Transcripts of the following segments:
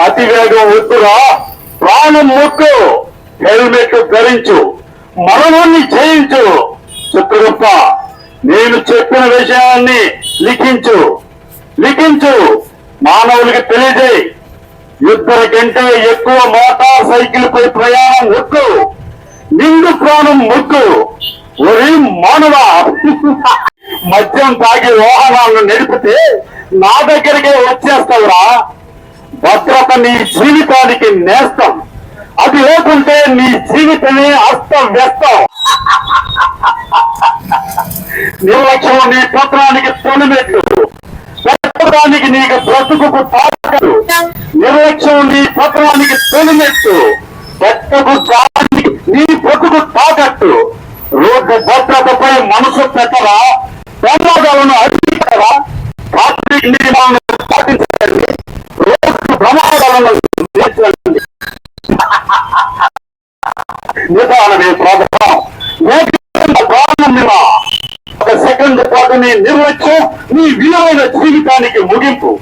అతివేగం వద్దురా ప్రాణం మొక్కు. హెల్మెట్ ధరించు. మరణాన్ని చేయించు చిత్రగుప్త నేను చెప్పిన విషయాన్ని లిఖించు. లిఖించు. మానవులకి తెలియజేయి. ఇద్దరి కంటే ఎక్కువ మోటార్ సైకిల్ పై ప్రయాణం ముక్కు నిండు ప్రాణం ముక్కు ఒరి మానవ. మద్యం తాగి వాహనాలను నడిపితే నా దగ్గరికే వచ్చేస్తావురా. భద్రత నీ జీవితానికి నేస్తం. అది లేకుంటే నీ జీవితమే అస్తవ్యస్తం. నిర్లక్ష్యం నీ పత్రానికి తొలిమెట్లు. పెట్టడానికి నీకు బ్రతుకు తాకదు నిర్లక్ష్యం నీ పత్రానికి తొలిమెట్టు పెట్టకు దానికి నీ బ్రతుకు తాకట్టు. రోడ్డు భద్రతపై మనసు పెట్టరా? నిదానమే ప్రాధం కారణం మీద ఒక సెకండ్ పాటు నీ నిర్లక్ష్యం నీ విలువైన జీవితానికి ముగింపు.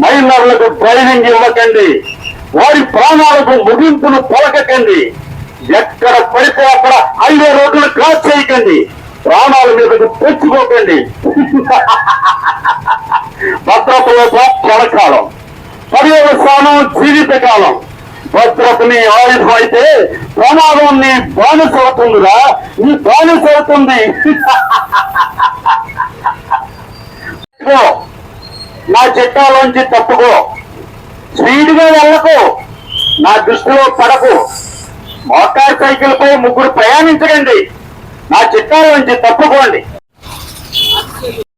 మైనర్లకు ట్రైనింగ్ ఇవ్వకండి. వారి ప్రాణాలకు ముగింపును పలకకండి. ఎక్కడ పడితే అక్కడ హైవే రోడ్లు క్రాస్ చేయకండి. ప్రాణాల మీదకు తెచ్చుకోకండి భద్రతలో క్షణకాలం పర్యవసానం జీవితకాలం. భద్రత ఆయుధం అయితే ప్రమాదం నీ బానిస అవుతుందిరా నీ బానిస అవుతుంది నా చిట్టాలోంచి తప్పుకో. స్పీడ్గా వెళ్ళకు. నా దృష్టిలో పడకు. మోటార్ సైకిల్ పై ముగ్గురు ప్రయాణించకండి. నా చిట్టాలోంచి తప్పుకోండి.